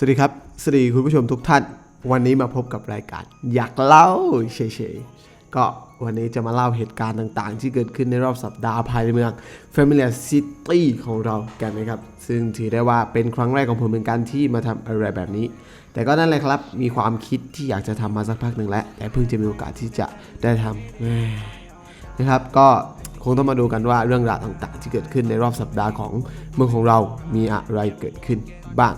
สวัสดีครับ สวัสดีคุณผู้ชมทุกท่าน วันนี้มาพบกับรายการ อยากเล่าเฉยๆ ก็วันนี้จะมาเล่าเหตุการณ์ต่างๆ ที่เกิดขึ้นในรอบสัปดาห์ภายในเมือง Familiar City ของเรากันนะครับ ซึ่งถือได้ว่าเป็นครั้งแรกของผมเหมือนกันที่มาทำอะไรแบบนี้ แต่ก็นั่นแหละครับ มีความคิดที่อยากจะทำมาสักพักหนึ่งแล้ว แต่เพิ่งจะมีโอกาสที่จะได้ทำนะครับ ก็คงต้องมาดูกันว่าเรื่องราวต่างๆ ที่เกิดขึ้นในรอบสัปดาห์ของเมืองของเรามีอะไรเกิดขึ้นบ้าง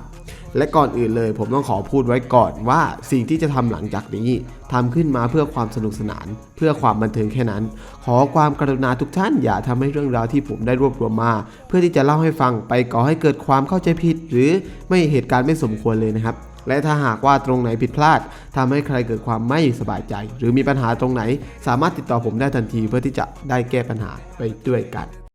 และก่อนอื่นเลยผมต้องขอพูดไว้ก่อนว่าสิ่งที่จะทำหลังจากนี้ทำขึ้นมาเพื่อความสนุกสนาน เพื่อความบันเทิงแค่นั้น ขอความกรุณาทุกท่านอย่าทำให้เรื่องราวที่ผมได้รวบรวมมา เพื่อที่จะเล่าให้ฟังไปก่อให้เกิดความเข้าใจผิด หรือไม่เหตุการณ์ไม่สมควรเลยนะครับและถ้าหากว่าตรงไหนผิดพลาดทำให้ใครเกิดความไม่สบายใจ หรือมีปัญหาตรงไหน สามารถติดต่อผมได้ทันทีเพื่อที่จะได้แก้ปัญหาไปด้วยกัน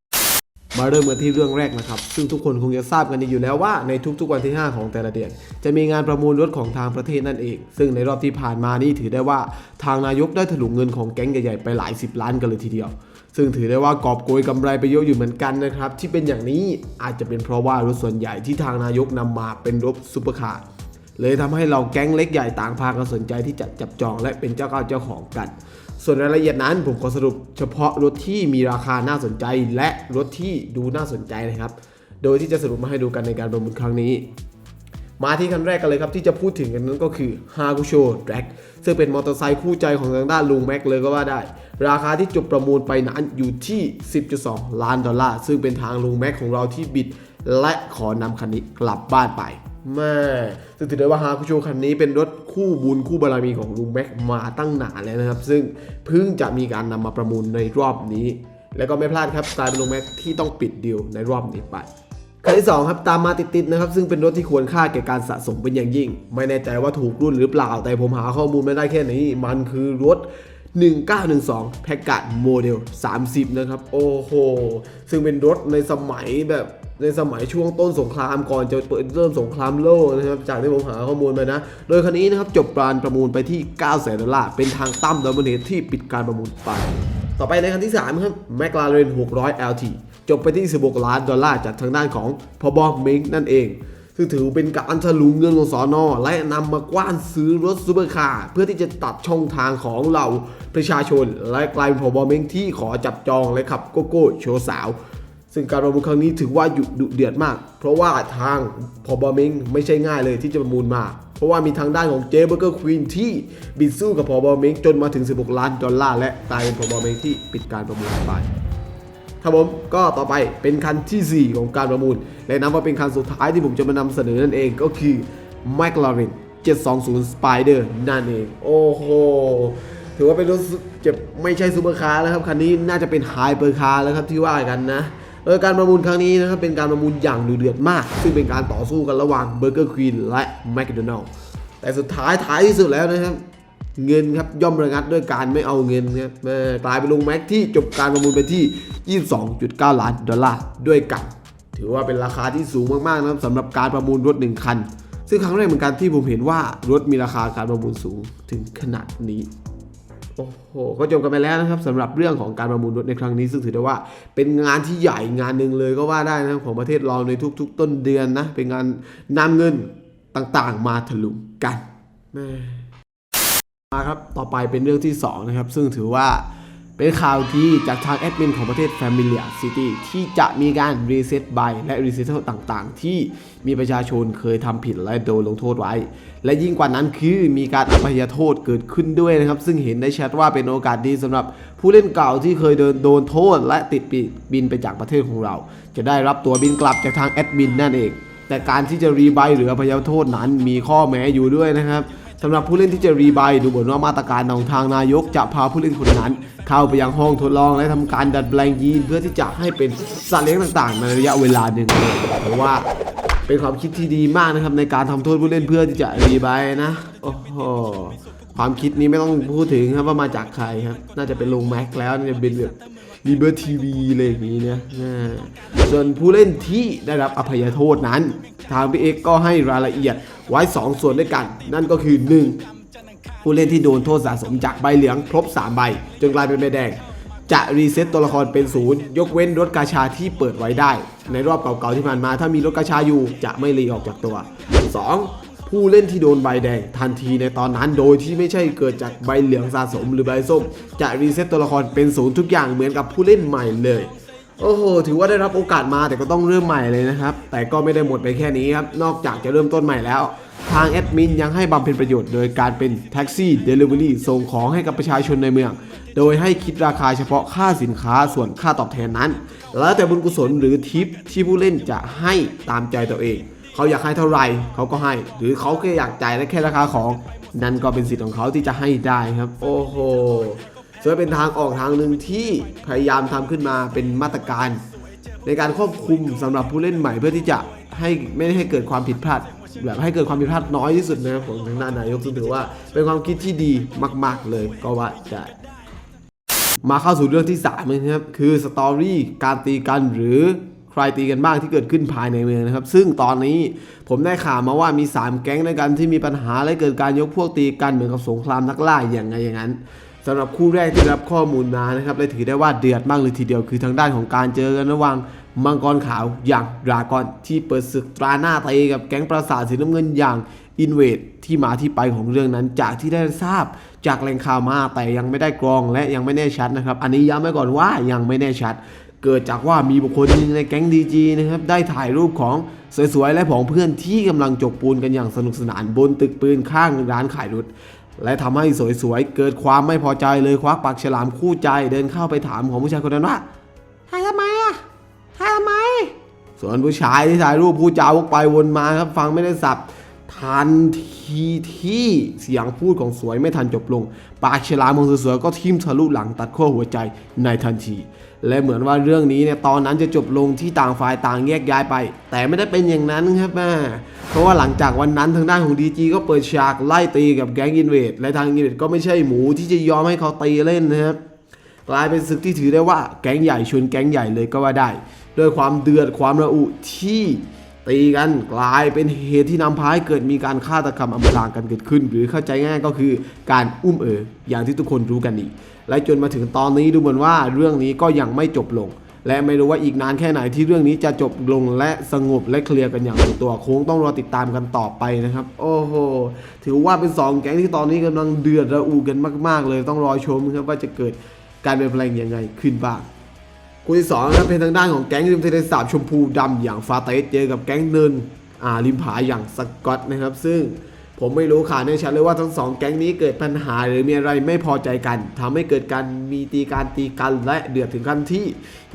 มาเริ่มกันที่เรื่องแรกนะครับ ซึ่งทุกคนคงจะทราบกันดีอยู่แล้วว่าในทุกๆวันที่ 5 ของแต่ละเดือน จะมีงานประมูลรถของทางประเทศนั่นเอง ซึ่งในรอบที่ผ่านมานี่ถือได้ว่าทางนายกได้ถลุงเงินของแก๊งใหญ่ๆไปหลายสิบล้านกันเลยทีเดียว ซึ่งถือได้ว่ากอบโกยกำไรไปเยอะอยู่เหมือนกันนะครับ ที่เป็นอย่างนี้อาจจะเป็นเพราะว่ารถส่วนใหญ่ที่ทางนายกนำมาเป็นรถซุปเปอร์คาร์เลยทำให้เราแก๊งเล็กใหญ่ต่างพากันสนใจที่จะจับจองและเป็นเจ้าเข้าเจ้าของกัน ส่วนรายละเอียดนั้นผมขอสรุปเฉพาะรถที่มีราคาน่าสนใจ และรถที่ดูน่าสนใจนะครับ โดยที่จะสรุปมาให้ดูกันในการประมูลครั้งนี้ มาที่คันแรกกันเลยครับที่จะพูดถึงกันนั้นก็คือ h a g u s h o Drag ซึ่งเป็นมอเตอร์ไซค์คู่ใจของทางด้านลุงแม็กเลยก็ว่าได้ ราคาที่จบประมูลไปนั้นอยู่ที่ 10.2 ล้านดอลลาร์ ซึ่งเป็นทางลุงแม็กของเราที่บิด และขอนำคันนี้กลับบ้านไป แม่ซึ่งถือได้ว่าฮาคุโชคันนี้เป็นรถคู่บุญคู่บารมีของลุงแม็กมาตั้งนานแล้วนะครับ ซึ่งเพิ่งจะมีการนำมาประมูลในรอบนี้ แล้วก็ไม่พลาดครับกลายเป็นลุงแม็กที่ต้องปิดดีลในรอบนี้ไปคันที่2ครับตามมาติดๆนะครับ ซึ่งเป็นรถที่ควรค่าแก่การสะสมเป็นอย่างยิ่ง ไม่แน่ใจว่าถูกรุ่นหรือเปล่า แต่ผมหาข้อมูลไม่ได้แค่นี้ มันคือรถ 1912แพ็กกาดโมเดล30 นะครับ โอ้โห ซึ่งเป็นรถในสมัยแบบในสมัยช่วงต้นสงครามก่อนจะเปิดเริ่มสงครามโลกนะครับ จากที่ผมหาข้อมูลมานะ โดยคันนี้นะครับจบการประมูลไปที่9แสนดอลลาร์ เป็นทางตั้มดอมเนทที่ปิดการประมูลไป ต่อไปในคันที่ 3 ครับ McLaren 600 LT จบไปที่ 16 ล้านดอลลาร์จากทางด้านของพบเมงนั่นเอง ซึ่งถือเป็นการถลุงเงินของสอนอและนำมากว้านซื้อรถซูเปอร์คาร์เพื่อที่จะตัดช่องทางของเหล่าประชาชน และกลายเป็นพบเมงที่ขอจับจองและขับโกโก้โชว์สาว ซึ่งการประมูลครั้งนี้ถือว่าอยู่ดุเดือดมาก เพราะว่าทางพอบอมิงไม่ใช่ง่ายเลยที่จะประมูลมา เพราะว่ามีทางด้านของเจเบอร์เกอร์ควีนที่บิดสู้กับพอบอมิงจนมาถึง 16 ล้านดอลลาร์และกลายเป็นพอบอมิงที่ปิดการประมูลไป ครับผมก็ต่อไปเป็นคันทีสี่ 4 ของการประมูล และนับว่าเป็นคันสุดท้ายที่ผมจะมานำเสนอนั่นเองก็คือ McLaren 720 Spider นั่นเอง โอ้โห ถือว่าเป็นรถจะไม่ใช่ซูเปอร์คาร์แล้วครับ คันนี้น่าจะเป็นไฮเปอร์คาร์แล้วครับที่ว่ากันนะโดยการประมูลครั้งนี้นะครับเป็นการประมูลอย่างดุเดือดมาก ซึ่งเป็นการต่อสู้กันระหว่าง Burger Queen และ McDonald แต่สุดท้ายท้ายที่สุดแล้วนะครับ เงินครับย่อมระงัดด้วยการไม่เอาเงินครับเอ่กลายเป็นลุงแม็กที่จบการประมูลไปที่ 22.9 ล้านดอลลาร์ด้วยกัน ถือว่าเป็นราคาที่สูงมากๆนะครับสำหรับการประมูลรถ 1 คัน ซึ่งครั้งแรกเหมือนกันที่ผมเห็นว่ารถมีราคาการประมูลสูงถึงขนาดนี้โอ้โห ก็จบกันไปแล้วนะครับสำหรับเรื่องของการประมูลรถในครั้งนี้ซึ่งถือได้ว่า เป็นงานที่ใหญ่งานหนึ่งเลยก็ว่าได้นะของประเทศเราในทุก ๆ ต้นเดือนนะเป็นงานนำเงินต่างๆ มาถลุงกันแมาครับ ต่อไปเป็นเรื่องที่ 2 นะครับ ซึ่งถือว่าเป็นข่าวดีจากทางแอดมินของประเทศ Familiar City ที่จะมีการรีเซ็ตใบและรีเซ็ตต่างๆ ที่มีประชาชนเคยทำผิดและโดนลงโทษไว้ และยิ่งกว่านั้นคือมีการอภัยโทษเกิดขึ้นด้วยนะครับ ซึ่งเห็นได้ชัดว่าเป็นโอกาสดีสำหรับผู้เล่นเก่าที่เคยเดินโดนโทษ และติดปีกบินไปจากประเทศของเรา จะได้รับตัวบินกลับจากทางแอดมินนั่นเอง แต่การที่จะรีใบหรืออภัยโทษนั้นมีข้อแม้อยู่ด้วยนะครับ สำหรับผู้เล่นที่จะรีบายดูเหมือนว่ามาตรการของทางนายกจะพาผู้เล่นคนนั้น เข้าไปยังห้องทดลองและทำการดัดแปลงยีนเพื่อที่จะให้เป็นสัตว์เลี้ยงต่างๆในระยะเวลาหนึ่งเพราะว่าเป็นความคิดที่ดีมากนะครับในการทำโทษผู้เล่นเพื่อที่จะรีบายนะโอ้โหความคิดนี้ไม่ต้องพูดถึงครับว่ามาจากใครครับ น่าจะเป็นลงแม็กแล้วน่าจะเป็นแบบรีเบอร์ทีวีอะไรอย่างนี้นี่ยอ่าส่วนผู้เล่นที่ได้รับอภัยโทษนั้น ทางพี่เอ็กก็ให้รายละเอียด ไว้ 2 ส่วนด้วยกัน นั่นก็คือ 1 ผู้เล่นที่โดนโทษสะสมจากใบเหลืองครบ 3 ใบ จนกลายเป็นใบแดง จะรีเซ็ตตัวละครเป็นศูนย์ยกเว้นรถกาชาที่เปิดไว้ได้ ในรอบเก่าๆที่ผ่านมา ถ้ามีรถกาชาอยู่จะไม่รีออกจากตัว 2 ผู้เล่นที่โดนใบแดงทันทีในตอนนั้นโดยที่ไม่ใช่เกิดจากใบเหลืองสะสมหรือใบส้ม จะรีเซ็ตตัวละครเป็นศูนย์ทุกอย่างเหมือนกับผู้เล่นใหม่เลย โอ้โห ถือว่าได้รับโอกาสมาแต่ก็ต้องเริ่มใหม่เลยนะครับ แต่ก็ไม่ได้หมดไปแค่นี้ครับ นอกจากจะเริ่มต้นใหม่แล้ว ทางแอดมินยังให้บำเพ็ญประโยชน์โดยการเป็นแท็กซี่เดลิเวอรี่ส่งของให้กับประชาชนในเมือง โดยให้คิดราคาเฉพาะค่าสินค้าส่วนค่าตอบแทนนั้น แล้วแต่บุญกุศลหรือทิปที่ผู้เล่นจะให้ตามใจตัวเอง เขาอยากให้เท่าไหร่เขาก็ให้ หรือเขาแค่อยากจ่ายได้แค่ราคาของ นั่นก็เป็นสิทธิ์ของเขาที่จะให้ได้ครับ โอ้โห ถือว่าเป็นทางออกทางหนึ่งที่พยายามทำขึ้นมาเป็นมาตรการ ในการควบคุมสำหรับผู้เล่นใหม่เพื่อที่จะให้ไม่ได้ให้เกิดความผิดพลาดแบบให้เกิดความผิดพลาดน้อยที่สุดนะครับของทางด้านนายกซึ่งถือว่าเป็นความคิดที่ดีมาก ๆ เลยก็ว่าได้มาเข้าสู่เรื่องที่3นะครับคือสตอรี่การตีกันหรือใครตีกันบ้างที่เกิดขึ้นภายในเมืองนะครับ ซึ่งตอนนี้ผมได้ข่าวมาว่ามี 3 แก๊งด้วยกันที่มีปัญหาและเกิดการยกพวกตีกันเหมือนกับสงครามนักล่าอย่างไงอย่างนั้น สำหรับคู่แรกที่รับข้อมูลมานะครับเลยถือได้ว่าเดือดมากเลยทีเดียวคือทางด้านของการเจอกันระหว่างมังกรขาวอย่างดราก้อนที่เปิดศึกตราหน้าตีกับแก๊งปราสาทสีน้ำเงินอย่างอินเวดที่มาที่ไปของเรื่องนั้นจากที่ได้ทราบจากแหล่งข่าวมาแต่ยังไม่ได้กรองและยังไม่แน่ชัดนะครับ อันนี้ย้ำไว้ก่อนว่ายังไม่แน่ชัด เกิดจากว่ามีบุคคลนึงในแก๊งดีจีนะครับได้ถ่ายรูปของสวยๆและผองเพื่อนที่กำลังจกปูนกันอย่างสนุกสนานบนตึกปืนข้างร้านขายรถ และทำให้สวยๆ เกิดความไม่พอใจเลยควักปากฉลามคู่ใจเดินเข้าไปถามของผู้ชายคนนั้นว่าถ่ายทำไมอะถ่ายทำไม ส่วนผู้ชายที่ถ่ายรูปพูดจาวกไปวนมาครับฟังไม่ได้สับทันทีที่เสียงพูดของสวยไม่ทันจบลง ปากฉลามของสวยๆก็ทิ่มทะลุหลังตัดขั้วหัวใจในทันที และเหมือนว่าเรื่องนี้เนี่ยตอนนั้นจะจบลงที่ต่างฝ่ายต่างแยกย้ายไป แต่ไม่ได้เป็นอย่างนั้นครับแม่เพราะว่าหลังจากวันนั้นทางด้านของดีจีก็เปิดฉากไล่ตีกับแก๊งอินเวดและทางอินเวดก็ไม่ใช่หมูที่จะยอมให้เขาตีเล่นนะครับกลายเป็นศึกที่ถือได้ว่าแก๊งใหญ่ชวนแก๊งใหญ่เลยก็ว่าได้ด้วยความเดือดความระอุที่ตีกันกลายเป็นเหตุที่นำพาให้เกิดมีการฆาตกรรมอำพรางกันเกิดขึ้น หรือเข้าใจง่ายก็คือการอุ้มเอ๋ออย่างที่ทุกคนรู้กันนี่ และจนมาถึงตอนนี้ดูเหมือนว่าเรื่องนี้ก็ยังไม่จบลง และไม่รู้ว่าอีกนานแค่ไหนที่เรื่องนี้จะจบลงและสงบและเคลียร์กันอย่างลงตัวคงต้องรอติดตามกันต่อไปนะครับ โอ้โหถือว่าเป็นสองแก๊งที่ตอนนี้กำลังเดือดระอุกันมาก ๆ เลยต้องรอชมครับว่าจะเกิดการเปลี่ยนแปลงยังไงขึ้นบ้างคู่ที่สองนะเป็นทางด้านของแก๊งริมทะเลสาบชมพูดำอย่างฟาเตสเจอกับแก๊งเนินอ่าริมผาอย่างสกอตนะครับ ซึ่ง ผมไม่รู้ข่าวแน่ชัดเลยว่าทั้งสองแก๊งนี้เกิดปัญหาหรือมีอะไรไม่พอใจกันทำให้เกิดการมีตีการตีกันและเดือดถึงขั้นที่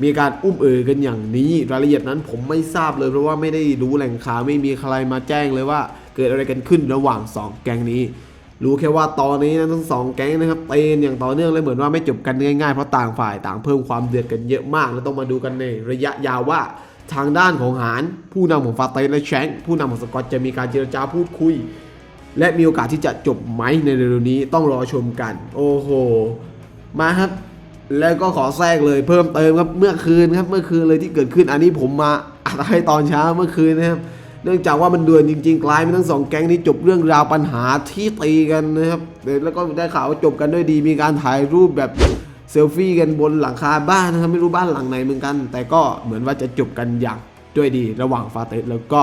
มีการอุ้มเอ่ยกันอย่างนี้ รายละเอียดนั้นผมไม่ทราบเลยเพราะว่าไม่ได้รู้แหล่งข่าวไม่มีใครมาแจ้งเลยว่าเกิดอะไรกันขึ้นระหว่างสองแก๊งนี้ รู้แค่ว่าตอนนี้นะทั้งสองแก๊งนะครับเตนอย่างต่อเนื่องเลยเหมือนว่าไม่จบกันง่ายๆเพราะต่างฝ่ายต่างเพิ่มความเดือดกันเยอะมาก แล้วต้องมาดูกันในระยะยาวว่าทางด้านของหารผู้นำของฟาเตสและแชงค์ผู้นำของสกอตจะมีการเจรจาพูดคุย และมีโอกาสที่จะจบไหมในเร็วๆนี้ต้องรอชมกัน โอ้โห มาครับแล้วก็ขอแทรกเลยเพิ่มเติมครับเมื่อคืนครับเมื่อคืนเลยที่เกิดขึ้นอันนี้ผมมาอัดให้ตอนเช้าเมื่อคืนนะครับเนื่องจากว่ามันดือนจริงๆกลายเป็นทั้งสองแก๊งที่จบเรื่องราวปัญหาที่ตีกันนะครับแล้วก็ได้ข่าวว่าจบกันด้วยดี มีการถ่ายรูปแบบเซลฟี่กันบนหลังคาบ้านนะครับไม่รู้บ้านหลังไหนเหมือนกัน แต่ก็เหมือนว่าจะจบกันอย่างด้วยดีระหว่างฟาเตสแล้วก็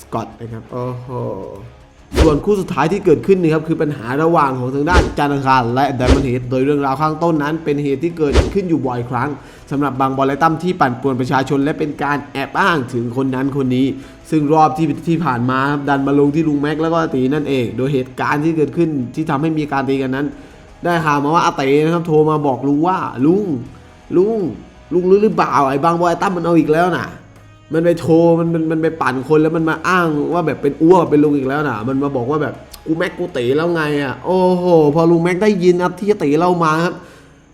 สกอตนะครับโอ้โห ส่วนคู่สุดท้ายที่เกิดขึ้นนะครับคือปัญหาระหว่างของทางด้านจานังคารและไดมอนด์เฮดโดยเรื่องราวข้างต้นนั้น เป็นเหตุที่เกิดขึ้นอยู่บ่อยครั้งสำหรับบางบอลและตั้มที่ปั่นป่วนประชาชน และเป็นการแอบอ้างถึงคนนั้นคนนี้ ซึ่งรอบที่ที่ผ่านมาครับดันมาลงที่ลุงแม็กแล้วก็ตีนั่นเอง โดยเหตุการณ์ที่เกิดขึ้นที่ทำให้มีการตีกันนั้น ได้ข่าวมาว่าอาเตนะครับโทรมาบอกลุงว่าลุงลุงลุงรู้หรือเปล่าไอ้บางบอยตั้มมันเอาอีกแล้วน่ะ มันไปโทรมันมันมันไปปั่นคนแล้วมันมาอ้างว่าแบบเป็นอ้วกเป็นลุงอีกแล้วนะมันมาบอกว่าแบบกูแม็กกูตีแล้วไงอะโอ้โหพอลุงแม็กได้ยินครับที่ตีเล่ามาครับ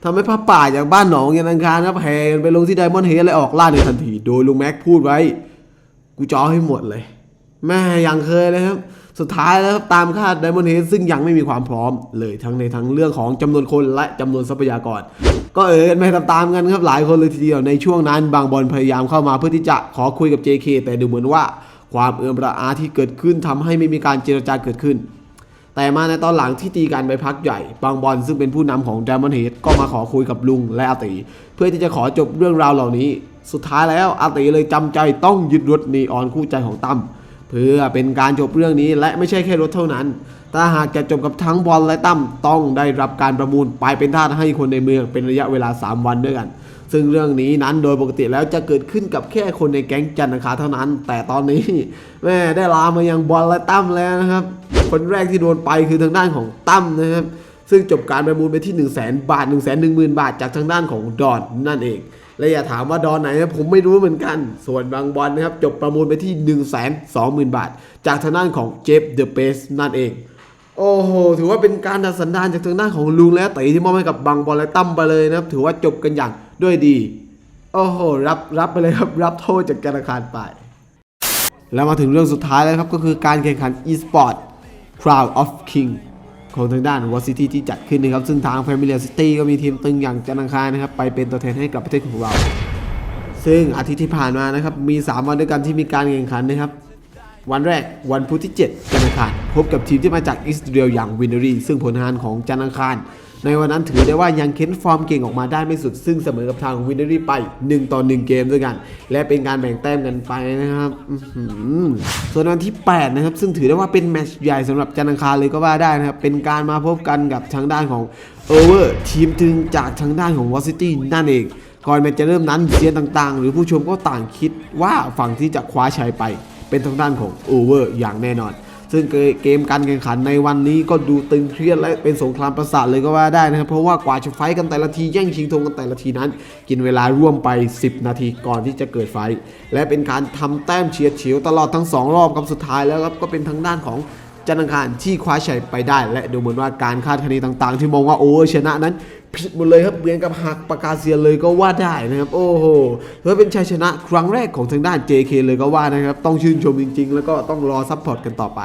ทำให้ผ้าป่าจากบ้านหนองยันอังคารครับแห่ไปลงที่ไดมอนด์เฮดและออกล่าในทันที โดยลุงแม็กพูดไว้ กูจอให้หมดเลย แม่ยังเคยเลยครับ สุดท้ายแล้วตามคาดไดมอนด์เฮดซึ่งยังไม่มีความพร้อมเลยทั้งในทั้งเรื่องของจำนวนคนและจำนวนทรัพยากร ก็เออกันไปตามๆกันครับหลายคนเลยทีเดียวในช่วงนั้นบางบอลพยายามเข้ามาเพื่อที่จะขอคุยกับ JK แต่ดูเหมือนว่าความเอื้อมระอาที่เกิดขึ้นทำให้ไม่มีการเจรจาเกิดขึ้น แต่มาในตอนหลังที่ตีกันไปพักใหญ่ บางบอลซึ่งเป็นผู้นำของ Diamond Head ก็มาขอคุยกับลุงและอาติ เพื่อที่จะขอจบเรื่องราวเหล่านี้ สุดท้ายแล้วอาติเลยจำใจต้องยึดรถนีออนคู่ใจของตั้ม เพื่อเป็นการจบเรื่องนี้และไม่ใช่แค่รถเท่านั้น ถ้าหากจะจบกับทั้งบอลและตั้มต้องได้รับการประมูลไปเป็นทาสให้คนในเมืองเป็นระยะเวลา 3 วันด้วยกัน ซึ่งเรื่องนี้นั้นโดยปกติแล้วจะเกิดขึ้นกับแค่คนในแก๊งจันทร์อังคาเท่านั้น แต่ตอนนี้แม่ได้ลามายังบอลและตั้มแล้วนะครับ คนแรกที่โดนไปคือทางด้านของตั้มนะครับซึ่งจบการประมูลไปที่ 1 0 0 0 0แบาท 1 1 0 0 0 0 บาท จากทางด้านของดอนนั่นเอง และอย่าถามว่าดอนไหนนะผมไม่รู้เหมือนกัน ส่วนบางบอลนะครับ จบประมูลไปที่ 1 2 0 0 0 0 บาท จากทางด้านของเจฟเดอะเบสนั่นเอง โอ้โห ถือว่าเป็นการดัดสันดานจากทางด้านของลุงและต๋ที่มอบให้กับบางบอลและตั้มไปเลยนะครับ ถือว่าจบกันอย่างด้วยดี โอ้โห รับรับไปเลยครับ รับโทษจากธนาคารไป แล้วมาถึงเรื่องสุดท้ายแล้วครับ ก็คือการแข่งขัน e-sport Crown of King ของทางด้าน w a City ที่จัดขึ้นนะครับ ซึ่งทางแฟมิเลียสตี้ก็มีทีมตึงอย่างจันทร์อังคารนะครับ ไปเป็นตัวแทนให้กับประเทศของเรา ซึ่งอาทิตย์ที่ผ่านมานะครับ มี 3 วันด้วยกันที่มีการแข่งขันนะครับ วันแรกวันพุธที่ 7 จันทร์อังคาร พบกับทีมที่มาจากอิสราเอลอย่างวินเนอรีซึ่งผลงานของจันทร์อังคาร ในวันนั้นถือได้ว่ายังเค้นฟอร์มเก่งออกมาได้ไม่สุด ซึ่งเสมอกับทางวินเนอรี่ไป 1 ต่อ 1 เกมด้วยกัน และเป็นการแบ่งแต้มกันไปนะครับส่วนวันที่ 8 นะครับ ซึ่งถือได้ว่าเป็นแมตช์ใหญ่สำหรับจันทร์อังคารเลยก็ว่าได้นะครับ เป็นการมาพบกันกับทางด้านของโอเวอร์ทีมถึงจากทางด้านของวอซิตี้นั่นเองก่อนแมตช์จะเริ่มนั้นเซียนต่างๆ หรือผู้ชมก็ต่างคิดว่าฝั่งที่จะคว้าชัยไป เป็นทางด้านของโอเวอร์อย่างแน่นอน ซึ่งเกมการแข่งขันในวันนี้ก็ดูตึงเครียดและเป็นสงครามประสาทเลยก็ว่าได้นะครับ เพราะว่ากว่าจะไฟกันแต่ละทีแย่งชิงธงกันแต่ละทีนั้น กินเวลาร่วมไป 10 นาทีก่อนที่จะเกิดไฟ และเป็นการทำแต้มเฉียดฉิวตลอดทั้ง 2 รอบครับสุดท้ายแล้วครับก็เป็นทางด้านของจันทร์อังคารที่คว้าชัยไปได้ และดูเหมือนว่าการคาดคะเนต่างๆ ที่มองว่าโอเวอร์ชนะนั้นผิดหมดเลยครับเหมือนกับหักปากกาเซียนเลยก็ว่าได้นะครับ โอ้โหถือว่าเป็นชัยชนะครั้งแรกของทางด้าน JK เลยก็ว่านะครับ ต้องชื่นชมจริง ๆ แล้วก็ต้องรอซัพพอร์ตกันต่อไป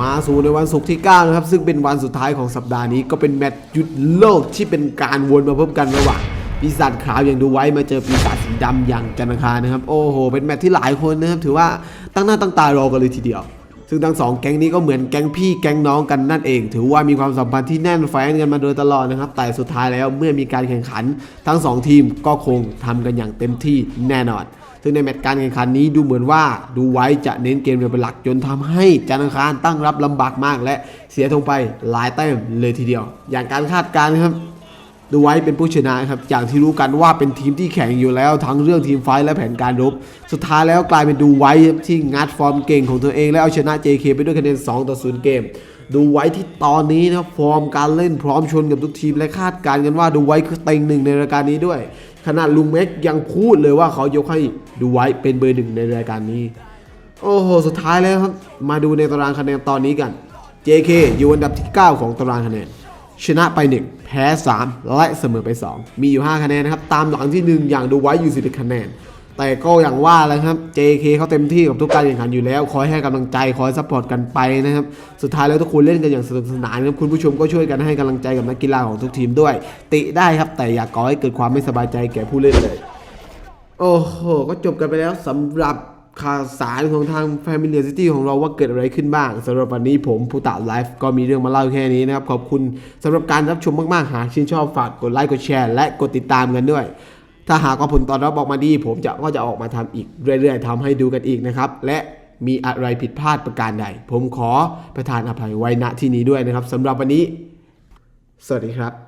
มาสู่ในวันศุกร์ที่ 9 นะครับ ซึ่งเป็นวันสุดท้ายของสัปดาห์นี้ก็เป็นแมตช์หยุดโลกที่เป็นการวนมาพบกันระหว่างปีศาจขาวอย่างดูไว้มาเจอปีศาจสีดำอย่างจันทคารนะครับ โอ้โห เป็นแมตช์ที่หลายคนนะครับ ถือว่าตั้งหน้าตั้งตารอกันเลยทีเดียว ซึ่งทั้งสองแก๊งนี้ก็เหมือนแก๊งพี่แก๊งน้องกันนั่นเอง ถือว่ามีความสัมพันธ์ที่แน่นแฟ้นกันมาโดยตลอดนะครับ แต่สุดท้ายแล้วเมื่อมีการแข่งขัน ทั้งสองทีมก็คงทำกันอย่างเต็มที่แน่นอน ซึ่งในแมตช์การแข่งขันนี้ดูเหมือนว่าดูไว้จะเน้นเกมเดียวเป็นหลักจนทำให้จันทร์อังคารตั้งรับลำบากมาก และเสียธงไปหลายแต้มเลยทีเดียว อย่างการคาดการณ์ครับดูไว้เป็นผู้ชนะครับอย่างที่รู้กันว่าเป็นทีมที่แข่งอยู่แล้ว ทั้งเรื่องทีมไฟและแผนการรบ สุดท้ายแล้วกลายเป็นดูไว้ที่งัดฟอร์มเก่งของตัวเอง และเอาชนะ JK ไปด้วยคะแนน2ต่อ0เกม ดูไว้ที่ตอนนี้นะครับฟอร์มการเล่นพร้อมชนกับทุกทีมและคาดการณ์กันว่าดูไว้คือเต็งหนึ่งในรายการนี้ด้วย ขนาดลุงเม็กยังพูดเลยว่าเขายกให้ดูไว้เป็นเบอร์หนึ่งในรายการนี้ โอ้โหสุดท้ายแล้วครับมาดูในตารางคะแนนตอนนี้กัน JK อยู่อันดับที่ 9 ของตารางคะแนนชนะไป 1 แพ้ 3 และเสมอไป 2 มีอยู่ 5 คะแนนนะครับ ตามหลังที่ 1 อย่างดูไว้อยู่11คะแนน แต่ก็อย่างว่าแล้วครับ JK เขาเต็มที่กับทุกการแข่งขันอยู่แล้ว คอยให้กำลังใจ คอยซัพพอร์ตกันไปนะครับ สุดท้ายแล้วทุกคนเล่นกันอย่างสนุกสนานครับคุณผู้ชมก็ช่วยกันให้กำลังใจกับนักกีฬาของทุกทีมด้วย ติได้ครับ แต่อย่าก่อให้เกิดความไม่สบายใจแก่ผู้เล่นเลย โอ้โห ก็จบกันไปแล้วสำหรับข่าวสารของทาง Family City ของเราว่าเกิดอะไรขึ้นบ้างสำหรับวันนี้ผมผู้ตาไลฟ์ก็มีเรื่องมาเล่าแค่นี้นะครับ ขอบคุณสำหรับการรับชมมาก ๆ หากชื่นชอบฝากกดไลค์กดแชร์และกดติดตามกันด้วย ถ้าหากว่าผลตอบรับออกมาดี ผมจะก็จะออกมาทำอีกเรื่อยๆทำให้ดูกันอีกนะครับ และมีอะไรผิดพลาดประการใด ผมขอประทานอภัยไว้ณที่นี้ด้วยนะครับสำหรับวันนี้ สวัสดีครับ